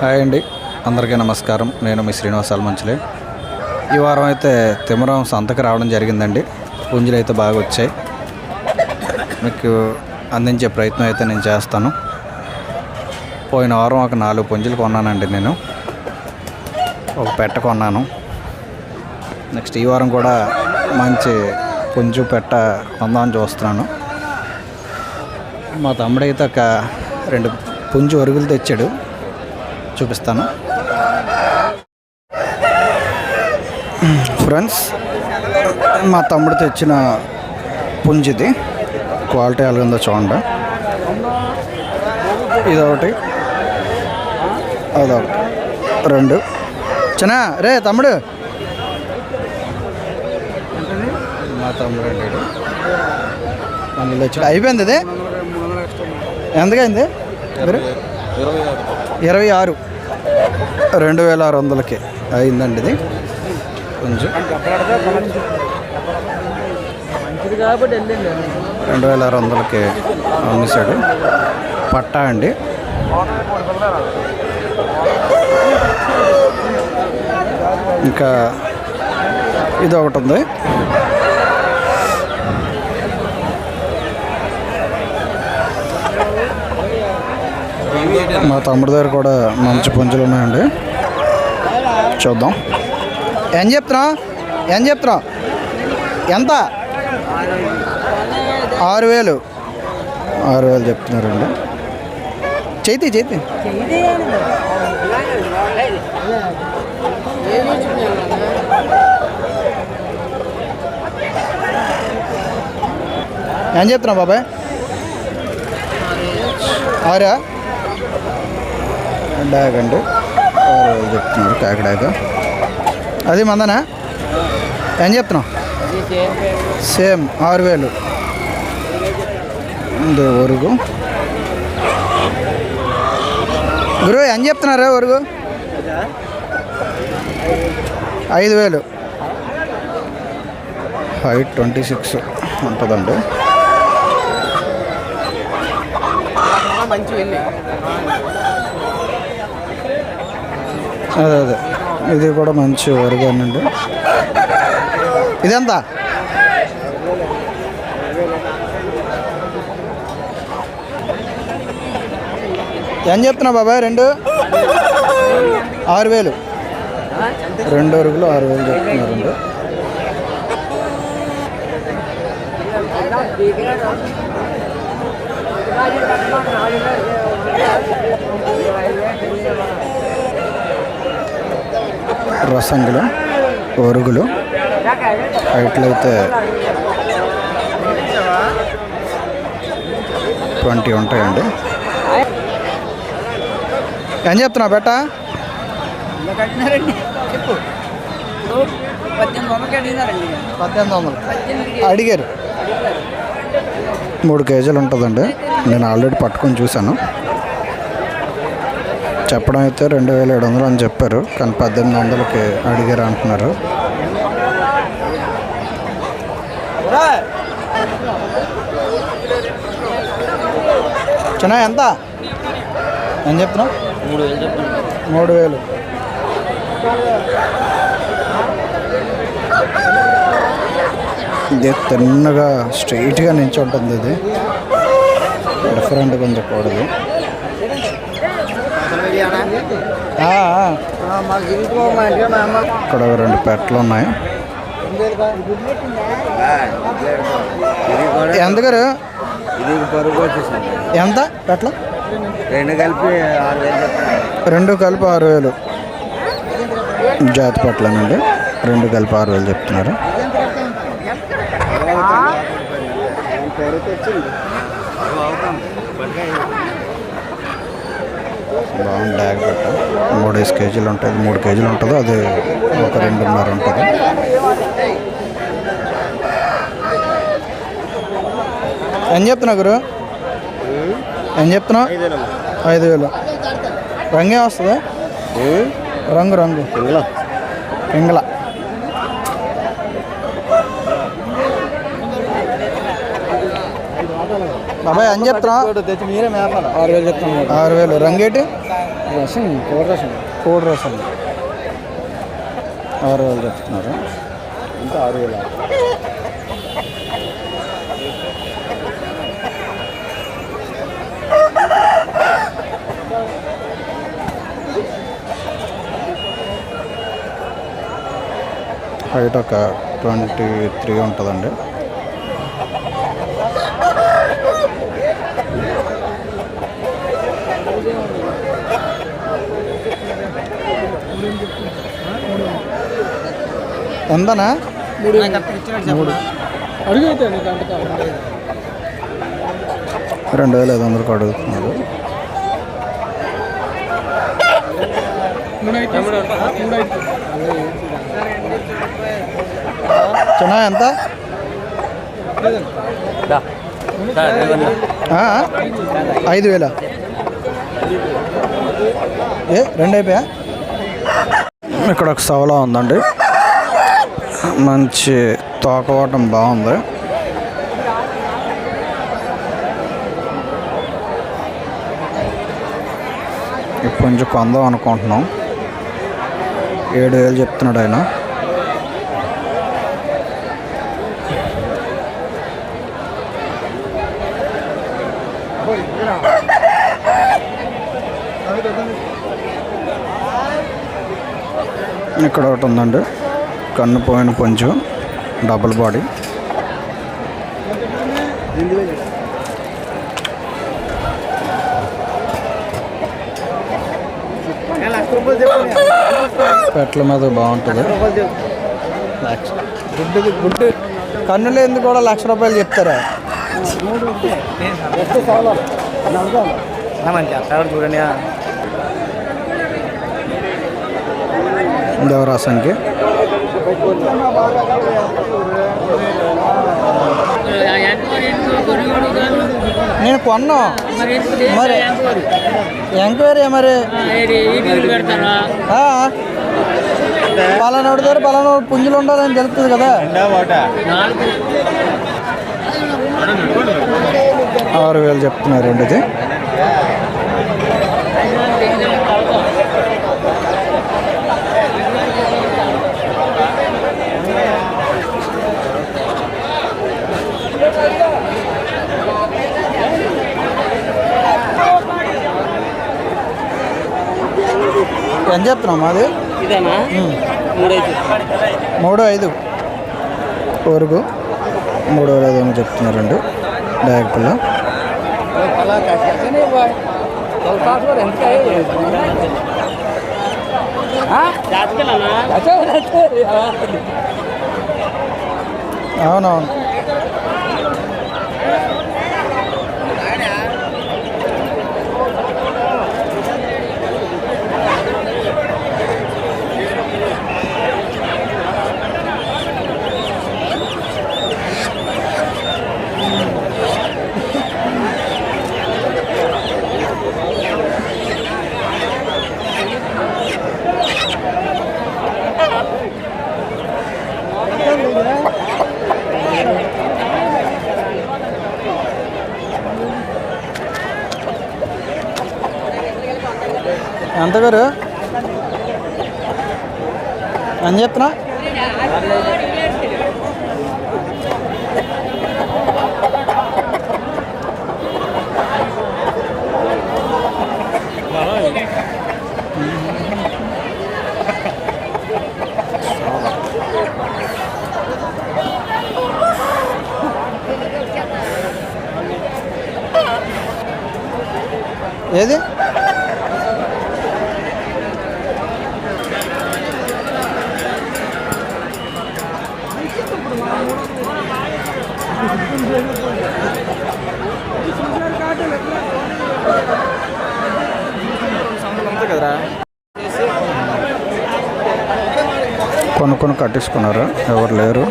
Hi అండి. అందరికీ నమస్కారం. నేను మీ శ్రీనివాస్ అల్మంచులే ఈ వారం అయితే తిమరం సంతకు రావడం జరిగిందండి. పుంజులు అయితే బాగా వచ్చాయి. మీకు అందించే ప్రయత్నం అయితే నేను చేస్తాను. పోయిన వారం ఒక నాలుగు పుంజులు కొన్నానండి నేను. ఒక పెట్ట కొన్నాను. నెక్స్ట్ ఈ వారం కూడా మంచి పుంజు పెట్ట కొందామని చూస్తున్నాను. మా తమ్ముడైతే ఒక రెండు పుంజు అరుగులు తెచ్చాడు. చూపిస్తాను. ఫ్రెండ్స్ మా తమ్ముడు తెచ్చిన పుంజిది. క్వాలిటీ ఎలాగుందో చూడండి. ఇదొకటి. అదొకటి. రెండు. చనా రే తమ్ముడు. మా తమ్ముడు అంటాడు అందులో వచ్చాడు అయిపోయింది ఇది? ఎంతకైంది మీరు? ఇరవై ఆరు. రెండు వేల ఆరు వందలకి అయిందండి ఇది. కొంచెం. రెండు వేల ఆరు వందలకి అమ్మేశాడు పట్టా అండి. ఇంకా ఇది ఒకటి ఉంది. మా తమ్ముడి దగ్గర కూడా మంచి పుంజులు ఉన్నాయండి. చూద్దాం. ఏం చెప్తున్నావు? ఏం చెప్తున్నావు? ఎంత? ఆరు వేలు. ఆరు వేలు చెప్తున్నారండి. చేతి చేతి. ఏం చెప్తున్నావు బాబాయ్? ఆరా? డాగ్ అండి ఆరు వేలు చెప్తున్నారు కాకిడాగ్ అది మందనా? ఏం చెప్తున్నావు? సేమ్ ఆరు వేలు. ఇది ఒరుగు. గురు ఏం చెప్తున్నారా ఒరుగు? ఐదు వేలు. హైట్ ట్వంటీ సిక్స్ ఉంటుందండి అదే అదే. ఇది కూడా మంచి ఒరిగానండి ఇదెంత? ఏం చెప్తున్నావు బాబాయ్ రెండు? ఆరు వేలు. రెండు అరుగులు ఆరు వేలు చెప్తున్నారండి. రసంగులు ఒరుగులు హైట్లు అయితే ట్వంటీ ఉంటాయండి. ఏం చెప్తున్నావు బెట్ట పద్దెనిమిది వందలు అడిగారు. మూడు కేజీలు ఉంటుందండి. నేను ఆల్రెడీ పట్టుకొని చూశాను. చెప్పడం అయితే రెండు వేల ఏడు వందలు అని చెప్పారు కానీ పద్దెనిమిది వందలకి అడిగారు అంటున్నారు. చిన్న ఎంత? ఏం చెప్తున్నావు? మూడు వేలు మూడు వేలు. ఇది తిన్నగా స్ట్రైట్గా నించి ఉంటుంది ఇది. డిఫరెంట్గా ఉంది కూడదు ఆ, ఇక్కడ రెండు పెట్టలు ఉన్నాయి. ఎంత గారు? ఎంత పెట్టలు రెండు కలిపి ఆరు వేలు రెండు కలిపి ఆరు వేలు. జాతి పట్లనండి. రెండు కలిపి ఆరు వేలు చెప్తున్నారు. వచ్చింది. బాగుంది బ్యాగ్ పెట్ట మూడేసి కేజీలు ఉంటుంది మూడు కేజీలు ఉంటుంది. అది ఒక రెండున్నర ఉంటుంది. ఏం చెప్తున్నావు గురు? ఏం చెప్తున్నావు? ఐదు వేలు. రంగే వస్తుందా? రంగు రంగు. పింగళ బాబాయ్ అని చెప్తున్నా తెచ్చి మీరే మేపాలి ఆరు వేలు చెప్తాను ఆరు వేలు. రంగేటి రసం కూర రసం. కోడి రసం. ఆరు వేలు చెప్తున్నారు. ఇంకా ఆరు వేల? హైట్ ఒక ట్వంటీ త్రీ ఉంటుందండి. ఎంతనా? మూడు. అడుగు అయితే నీకు అంటకా రెండు వేల ఐదు వందలకు అడుగుతున్నారు. చిన్న ఎంత? ఆ? ఐదు వేల. ఏ రెండు అయిపోయా? ఇక్కడ ఒక సవలా ఉందండి. మంచి తోకవటం బాగుంది. ఇప్పుడు కొంచెం కొందాం అనుకుంటున్నాం. ఏడు వేలు చెప్తున్నాడు ఆయన. ఇక్కడ ఒకటి ఉందండి. కన్ను పోయిన కొంచెం డబుల్ బాడీ. పెట్ల మీద బాగుంటుంది. గుడ్డు కన్ను కన్నులు ఎందుకు కూడా లక్ష రూపాయలు చెప్తారా? చూడండి. దేవరాసంకి నేను కొన్నా. మరి ఎంక్వైరీ? మరి? ఆ, పలానాడు దగ్గర పలానా పుంజులు ఉండాలని తెలుస్తుంది కదా. ఆరు వేలు చెప్తున్నారు అండి ఇది ఎంత చెప్తున్నాం అది మూడు ఐదు. వరకు మూడు వేల ఐదు వందలు చెప్తున్నారండి పిల్ల. అవునవును. ఎంత గారు అని చెప్తున్నా ఏది కొనుక్కొని కట్టించుకున్నారు. ఎవరు లేరు.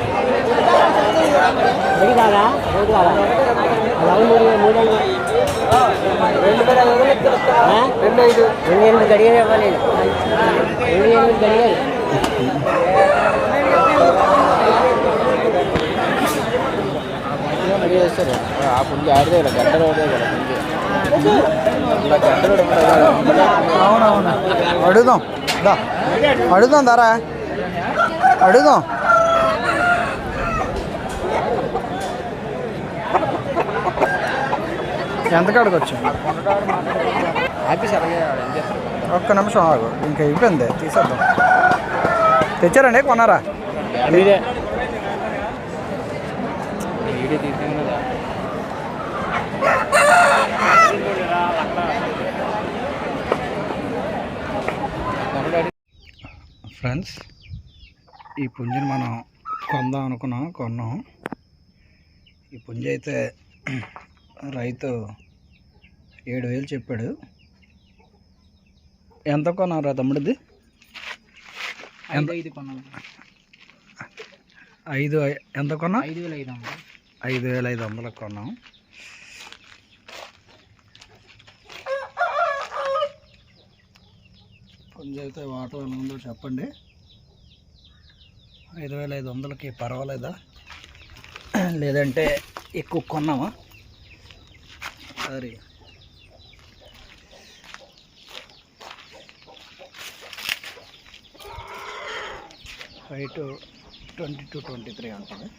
రెండు ఐదు రెండు ఎనిమిది గడియలు ఇవ్వాలి. రెండు ఎనిమిది గడియలు. చేస్తారు. ఆ పుంజి ఆడితే గంటలు అవుతాయి కదా పుంజి. అవునవును. అడుగుదాం. దా. అడుగుదాం ధర అడుగుదాం. ఎంత కాడకొచ్చు ఒక్క నిమిషం ఆగు. ఇంకా అయిపోయింది తీసేద్దాం. తెచ్చారండి? కొన్నారా? మీరే ఫ్రెండ్స్ ఈ పుంజుని మనం కొందాం అనుకున్నాం కొన్నాం. ఈ పుంజు అయితే రైతు ఏడు వేలు చెప్పాడు. ఎంత కొన్నారా తమ్ముడిది? ఎంత ఐదు ఐదు ఎంత కొన్నా? ఐదు వేలు ఐదు వందలు. ఐదు వేల ఐదు వందలకు కొన్నాం. పుంజు అయితే వాటర్ ఎలా ఉందో చెప్పండి. ఐదు వేల ఐదు వందలకి పర్వాలేదా? లేదంటే ఎక్కువ కొన్నామా సరే. Height twenty two twenty three ఉంటుంది